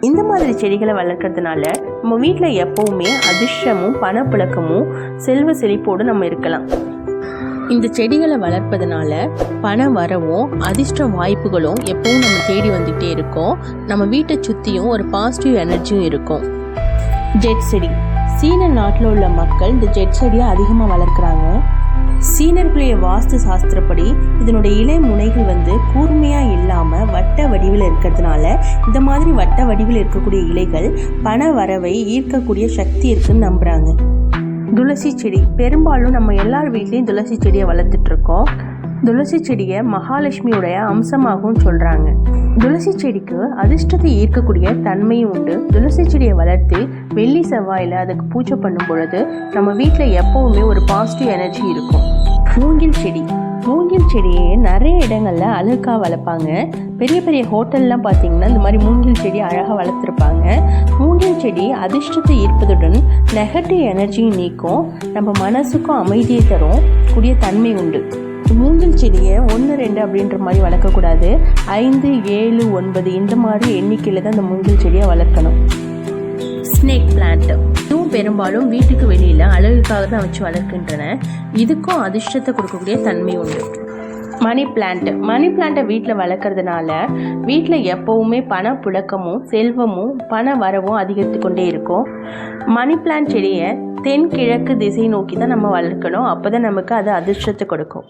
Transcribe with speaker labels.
Speaker 1: இந்த மாதிரி செடிகளை வளர்க்கறதுனால நம்ம வீட்டில் எப்பவுமே அதிர்ஷ்டமும் பணப்புழக்கமும் செல்வ செழிப்போடு நம்ம இருக்கலாம். இந்த செடிகளை வளர்ப்பதனால பண வரவும் அதிர்ஷ்ட வாய்ப்புகளும் எப்பவும் நம்ம தேடி வந்துகிட்டே இருக்கோம். நம்ம வீட்டை சுற்றியும் ஒரு பாசிட்டிவ் எனர்ஜியும் இருக்கும். ஜெட் செடி சீன நாட்டில் உள்ள மக்கள் இந்த ஜெட் செடியை அதிகமாக வளர்க்குறாங்க. சீனர்களுடைய வாஸ்து சாஸ்திரப்படி இதனுடைய இலை முனைகள் வந்து கூர்மையாக இல்லாமல் வட்ட வடிவில் இருக்கிறதுனால இந்த மாதிரி வட்ட வடிவில் இருக்கக்கூடிய இலைகள் பண வரவை ஈர்க்கக்கூடிய சக்தி இருக்குன்னு நம்புகிறாங்க துளசி செடி. பெரும்பாலும் நம்ம எல்லார் வீட்லேயும் துளசி செடியை வளர்த்துட்டு இருக்கோம். துளசி செடியை மகாலட்சுமியுடைய அம்சமாகவும் சொல்கிறாங்க துளசி செடிக்கு அதிர்ஷ்டத்தை ஈர்க்கக்கூடிய தன்மையும் உண்டு. துளசி செடியை வளர்த்து வெள்ளி செவ்வாயில் அதுக்கு பூஜை பண்ணும் பொழுது நம்ம வீட்டில் எப்போவுமே ஒரு பாசிட்டிவ் எனர்ஜி இருக்கும். மூங்கில் செடி. மூங்கில் செடியை நிறைய இடங்களில் அழகாக வளர்ப்பாங்க. பெரிய பெரிய ஹோட்டல்லாம் பார்த்தீங்கன்னா இந்த மாதிரி மூங்கில் செடி அழகாக வளர்த்துருப்பாங்க. மூங்கில் செடி அதிர்ஷ்டத்தை ஈர்ப்பதுடன் நெகட்டிவ் எனர்ஜியும் நீக்கும். நம்ம மனசுக்கும் அமைதியை தரும். கூடிய தன்மை உண்டு. மூங்கில் செடியை ஒன்று ரெண்டு அப்படின்ற மாதிரி வளர்க்கக்கூடாது. ஐந்து ஏழு ஒன்பது இந்த மாதிரி எண்ணிக்கையில் தான் இந்த மூங்கில் செடியை வளர்க்கணும். ஸ்னேக் பிளான்ட் இதுவும் பெரும்பாலும் வீட்டுக்கு வெளியில் அழகுக்காக தான் வச்சு வளர்க்கின்றன. இதுக்கும் அதிர்ஷ்டத்தை கொடுக்கக்கூடிய தன்மை உண்டு. மணி பிளான்ட் மணி பிளான்ட்டை வீட்டில் வளர்க்குறதுனால வீட்டில் எப்போவுமே பண புழக்கமும் செல்வமும் பண வரவும் அதிகரித்து கொண்டே இருக்கும். மணி பிளான்ட் செடியை தென்கிழக்கு திசை நோக்கி தான் நம்ம வளர்க்கணும். அப்போ தான் நமக்கு அது அதிர்ஷ்டத்தை கொடுக்கும்.